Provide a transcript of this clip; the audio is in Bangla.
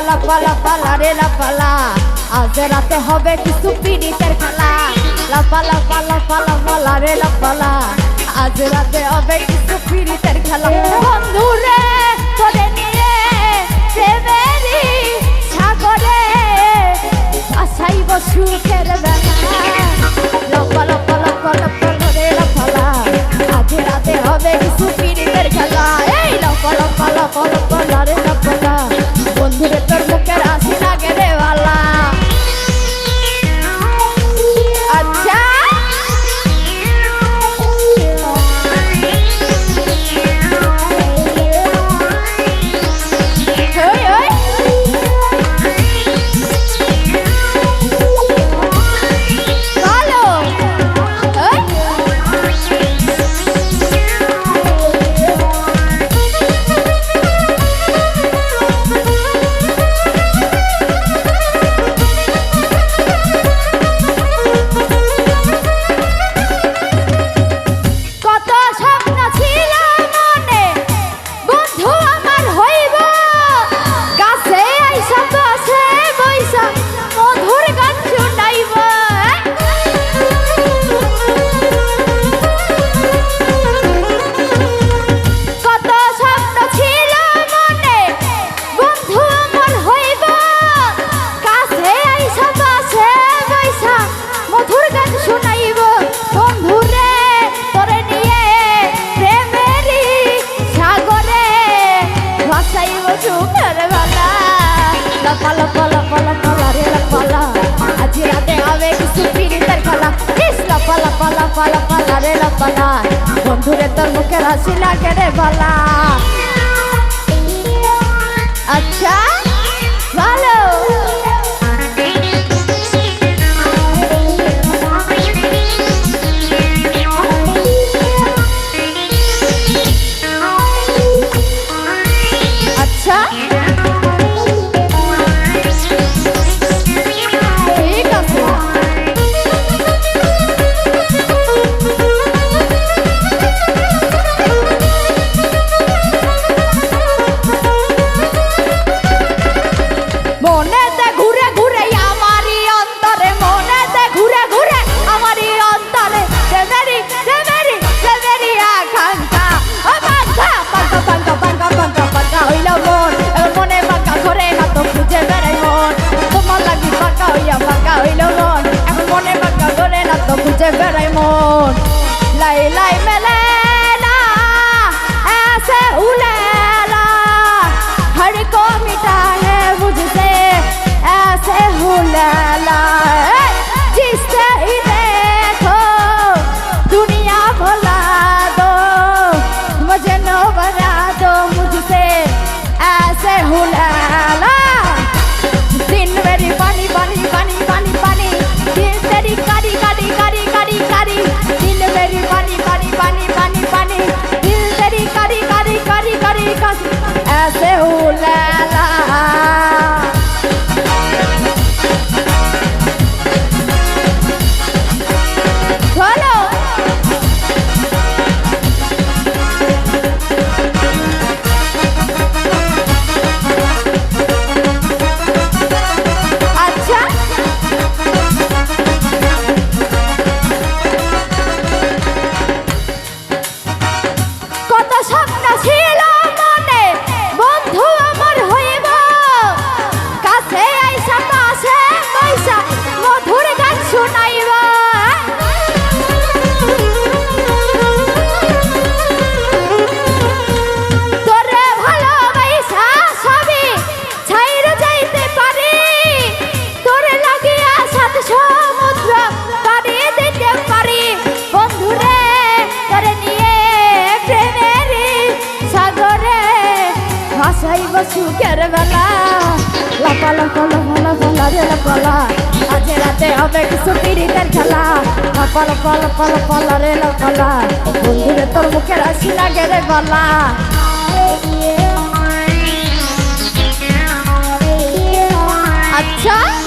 পালা পালা পালা রে লা পালা। আজ রাতে হবে কিছু পিড়িতের খেলা। লা পালা পালা পালা পালা রে লা পালা। আজ রাতে হবে কিছু পিড়িতের খেলা। বন্ধু বালা। বন্ধুরে তোর মুখের হাসি লাগে রে বালা। আচ্ছা ভালো। আচ্ছা। রে বেলা লাপা লাপা লাপা লাপা লারে লাপালা। আজ রাতে হবে কিছু পিড়িতের খেলা। লাপা লাপা লাপা লাপা লারে লাপালা। বন্ধুরে, তোর মুখে রাশি লাগে রে গলা। আচ্ছা?